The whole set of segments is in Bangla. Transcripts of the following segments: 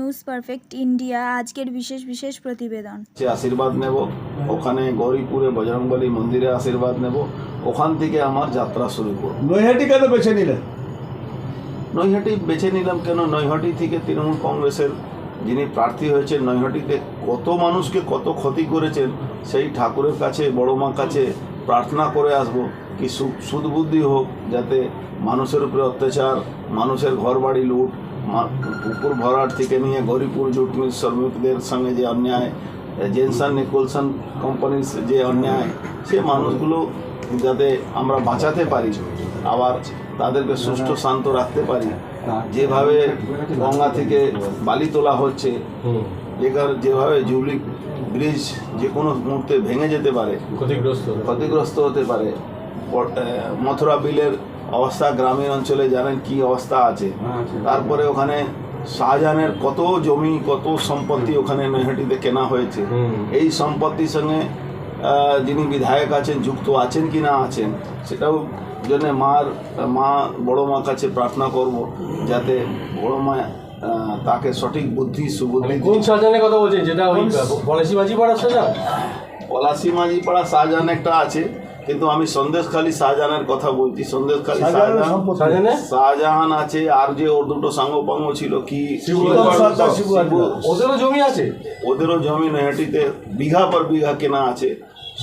পারফেক্ট ইন্ডিয়া আজকের বিশেষ বিশেষ প্রতিবেদন। সে আশীর্বাদ নেব ওখানে গৌরীপুরে বজরংবলী মন্দিরে আশীর্বাদ নেব ওখান থেকে আমার যাত্রা শুরু করব। নৈহাটি কেন বেছে নিলেন? নৈহাটি বেছে নিলাম কেন? নৈহাটি থেকে তৃণমূল কংগ্রেসের যিনি প্রার্থী হয়েছেন নৈহাটিতে কত মানুষকে কত ক্ষতি করেছেন সেই ঠাকুরের কাছে বড় মার কাছে প্রার্থনা করে আসব কি সুদবুদ্ধি হোক যাতে মানুষের উপরে অত্যাচার মানুষের ঘর বাড়ি লুট মা- পুকুর ভরাট থেকে নিয়ে গরিপুর জুট মিল শ্রমিকদের সঙ্গে যে অন্যায় জেনসন নিকোলসন কোম্পানির যে অন্যায় সে মানুষগুলো যাতে আমরা বাঁচাতে পারি আবার তাদেরকে সুস্থ শান্ত রাখতে পারি। যেভাবে গঙ্গা থেকে বালি তোলা হচ্ছে যেখানে যেভাবে জুবলি ব্রিজ যে কোনো মুহূর্তে ভেঙে যেতে পারে ক্ষতিগ্রস্ত ক্ষতিগ্রস্ত হতে পারে মথুরা বিলের অবস্থা গ্রামীণ অঞ্চলে জানেন কি অবস্থা আছে। তারপরে ওখানে শাহজাহানের কত জমি কত সম্পত্তি ওখানে নৈহাটিতে কেনা হয়েছে। এই সম্পত্তির সঙ্গে যিনি বিধায়ক আছেন যুক্ত আছেন কি না আছেন সেটাও জন্য মার মা বড় মার কাছে প্রার্থনা করব যাতে বড় মা তাকে সঠিক বুদ্ধি সুবুদ্ধি মানে কোন শাহজাহানের কথা বলছেন? যেটা ওই পলাশি মাঝি পাড়ার শাহজাহান? পলাশি মাঝিপাড়া শাহজাহান একটা আছে। কিন্তু আমি সন্দেশখালী শাহজাহানের কথা বলছি সন্দেশখালী শাহজাহান শাহজাহান আছে আর যে ওর দুটো সাঙ্গপাঙ্গ ছিল কি। ওদেরও জমি আছে? ওদেরও জমি নৈহাটিতে বিঘা পর বিঘা কেনা আছে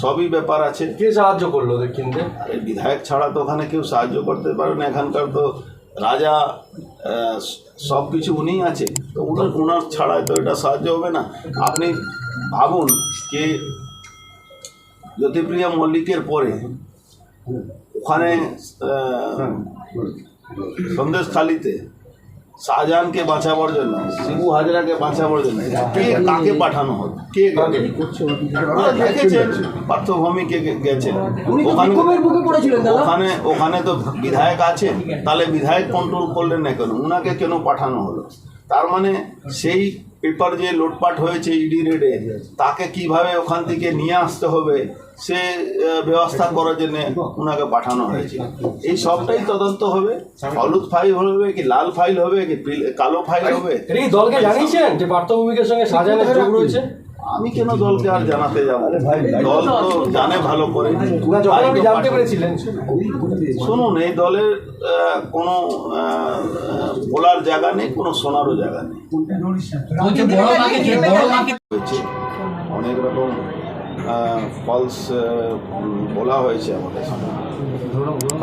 সবই ব্যাপার আছে। কে সাহায্য করল ওদের কিনতে আর বিধায়ক ছাড়া তো ওখানে কেউ সাহায্য করতে পারে না এখানকার তো রাজা সব কিছু উনিই আছে। তো উনার উনার ছাড়াই তো এটা সাহায্য হবে না। আপনি ভাবুন যে জ্যোতিপ্রিয়া মল্লিকের পরে ওখানে সন্দেশখালিতে শাহজাহানকে বাঁচাবার জন্য শিবু হাজরাকে বাঁচাবার জন্য কে কাকে পাঠানো হবে? কে দেখেছেন পার্থভূমিকে গে- গেছেন? ওখানে ওখানে ওখানে তো বিধায়ক আছে তাহলে বিধায়ক কন্ট্রোল করলেন না কেন? উনাকে কেন পাঠানো হলো? তার মানে সেই পেপার যে লোটপাট হয়েছে ইডি রেডে তাকে কীভাবে ওখান থেকে নিয়ে আসতে হবে সে ব্যবস্থা করার জন্য ওনাকে পাঠানো হয়েছে। এই সবটাই তদন্ত হবে। হলুদ ফাইল হবে কি লাল ফাইল হবে কি কালো ফাইল হবে? দলকে জানিয়েছেন যে পার্থভূমিকের সঙ্গে সাজানো যোগ রয়েছে। আমি কেন দলকে আর জানাতে যাব? দল তো জানে ভালো করে। শুনুন এই দলের কোনো বলার জায়গা নেই কোনো শোনারও জায়গা নেই। অনেক রকম ফলস বলা হয়েছে আমাদের সামনে।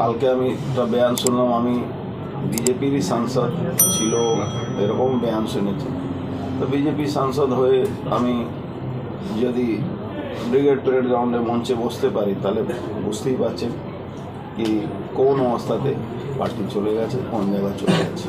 কালকে আমি একটা বয়ান শুনলাম আমি বিজেপিরই সাংসদ ছিল এরকম বয়ান শুনেছি। তো বিজেপি সাংসদ হয়ে আমি যদি ব্রিগেড প্যারেড গ্রাউন্ডে মঞ্চে বসতে পারি, তাহলে বুঝতেই পারছেন কি কোন অবস্থাতে পার্টি চলে গেছে, কোন জায়গায় চলে গেছে।